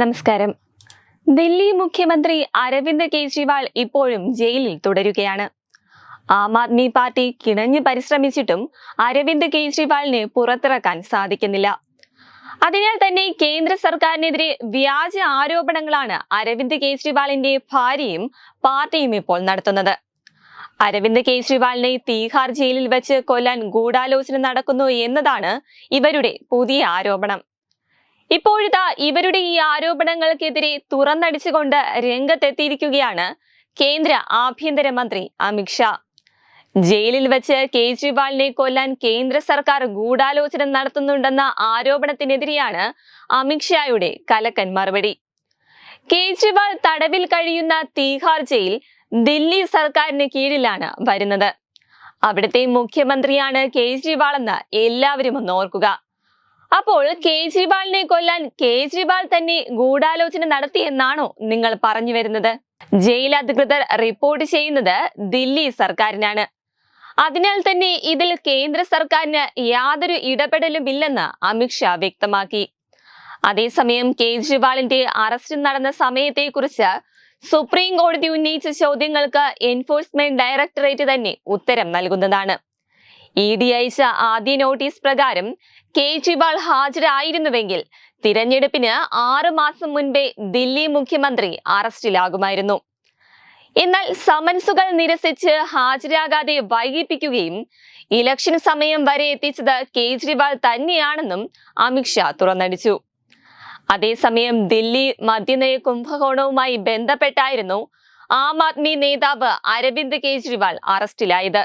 നമസ്കാരം. ദില്ലി മുഖ്യമന്ത്രി അരവിന്ദ് കെജ്രിവാൾ ഇപ്പോഴും ജയിലിൽ തുടരുകയാണ്. ആം ആദ്മി പാർട്ടി കിണഞ്ഞു പരിശ്രമിച്ചിട്ടും അരവിന്ദ് കെജ്രിവാളിനെ പുറത്തിറക്കാൻ സാധിക്കുന്നില്ല. അതിനാൽ തന്നെ കേന്ദ്ര സർക്കാരിനെതിരെ വ്യാജ ആരോപണങ്ങളാണ് അരവിന്ദ് കെജ്രിവാളിന്റെ ഭാര്യയും പാർട്ടിയും ഇപ്പോൾ നടത്തുന്നത്. അരവിന്ദ് കെജ്രിവാളിനെ തീഹാർ ജയിലിൽ വെച്ച് കൊല്ലാൻ ഗൂഢാലോചന നടക്കുന്നു എന്നതാണ് ഇവരുടെ പുതിയ ആരോപണം. ഇപ്പോഴിതാ ഇവരുടെ ഈ ആരോപണങ്ങൾക്കെതിരെ തുറന്നടിച്ചുകൊണ്ട് രംഗത്തെത്തിയിരിക്കുകയാണ് കേന്ദ്ര ആഭ്യന്തരമന്ത്രി അമിത്ഷാ ജയിലിൽ വെച്ച് കേജ്രിവാളിനെ കൊല്ലാൻ കേന്ദ്ര സർക്കാർ ഗൂഢാലോചന നടത്തുന്നുണ്ടെന്ന ആരോപണത്തിനെതിരെയാണ് അമിത്ഷായുടെ കലക്കൻ മറുപടി. കേജ്രിവാൾ തടവിൽ കഴിയുന്ന തീഹാർ ജയിൽ ദില്ലി സർക്കാരിന് കീഴിലാണ് വരുന്നത്. അവിടുത്തെ മുഖ്യമന്ത്രിയാണ് കേജ്രിവാൾ എന്ന് എല്ലാവരും ഒന്ന് ഓർക്കുക. അപ്പോൾ കേജ്രിവാളിനെ കൊല്ലാൻ കേജ്രിവാൾ തന്നെ ഗൂഢാലോചന നടത്തി നടത്തിയെന്നാണോ നിങ്ങൾ പറഞ്ഞു വരുന്നത്? ജയിൽ അധികൃതർ റിപ്പോർട്ട് ചെയ്യുന്നത് ദില്ലി സർക്കാരിനാണ്. അതിനാൽ തന്നെ ഇതിൽ കേന്ദ്ര സർക്കാരിന് യാതൊരു ഇടപെടലും ഇല്ലെന്ന് അമിത്ഷാ വ്യക്തമാക്കി. അതേസമയം കേജ്രിവാളിന്റെ അറസ്റ്റ് നടന്ന സമയത്തെക്കുറിച്ച് സുപ്രീം കോടതി ഉന്നയിച്ച ചോദ്യങ്ങൾക്ക് എൻഫോഴ്സ്മെന്റ് ഡയറക്ടറേറ്റ് തന്നെ ഉത്തരം നൽകുന്നതാണ്. ഇ ഡി അയച്ച ആദ്യ നോട്ടീസ് പ്രകാരം കേജ്രിവാൾ ഹാജരായിരുന്നുവെങ്കിൽ തിരഞ്ഞെടുപ്പിന് ആറു മാസം മുൻപേ ദില്ലി മുഖ്യമന്ത്രി അറസ്റ്റിലാകുമായിരുന്നു. എന്നാൽ സമൻസുകൾ നിരസിച്ച് ഹാജരാകാതെ വൈകിപ്പിക്കുകയും ഇലക്ഷൻ സമയം വരെ എത്തിച്ചത് കേജ്രിവാൾ തന്നെയാണെന്നും അമിത്ഷാ തുറന്നടിച്ചു. അതേസമയം ദില്ലി മദ്യനയ കുംഭകോണവുമായി ബന്ധപ്പെട്ടായിരുന്നു ആം ആദ്മി നേതാവ് അരവിന്ദ് കേജ്രിവാൾ അറസ്റ്റിലായത്.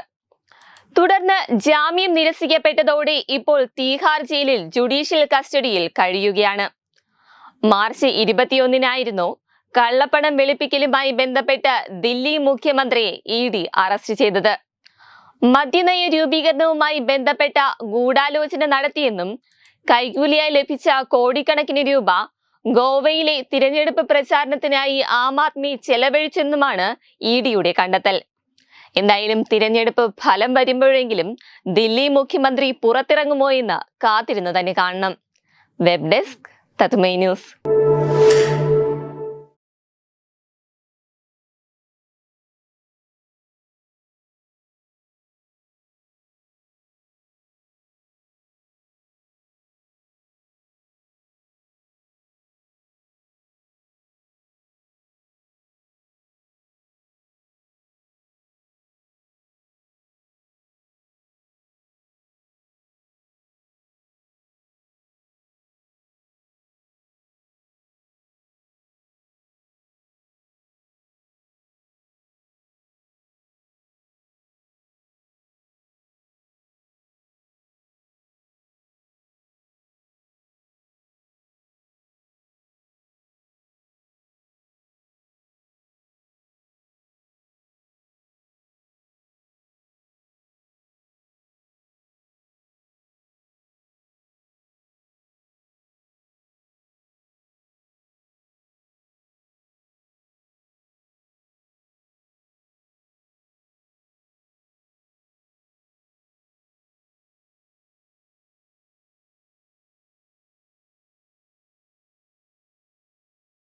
തുടർന്ന് ജാമ്യം നിരസിക്കപ്പെട്ടതോടെ ഇപ്പോൾ തീഹാർ ജയിലിൽ ജുഡീഷ്യൽ കസ്റ്റഡിയിൽ കഴിയുകയാണ്. മാർച്ച് ഇരുപത്തിയൊന്നിനായിരുന്നു കള്ളപ്പണം വെളുപ്പിക്കലുമായി ബന്ധപ്പെട്ട് ദില്ലി മുഖ്യമന്ത്രിയെ ഇ ഡി അറസ്റ്റ് ചെയ്തത്. മദ്യനയ രൂപീകരണവുമായി ബന്ധപ്പെട്ട ഗൂഢാലോചന നടത്തിയെന്നും കൈക്കൂലിയായി ലഭിച്ച കോടിക്കണക്കിന് രൂപ ഗോവയിലെ തിരഞ്ഞെടുപ്പ് പ്രചാരണത്തിനായി ആം ആദ്മി ചെലവഴിച്ചെന്നുമാണ് ഇ ഡിയുടെ കണ്ടെത്തൽ. എന്തായാലും തിരഞ്ഞെടുപ്പ് ഫലം വരുമ്പോഴെങ്കിലും ദില്ലി മുഖ്യമന്ത്രി പുറത്തിറങ്ങുമോ എന്ന് കാത്തിരുന്നു തന്നെ കാണണം. വെബ് ഡെസ്ക് തത്മൈ ന്യൂസ്.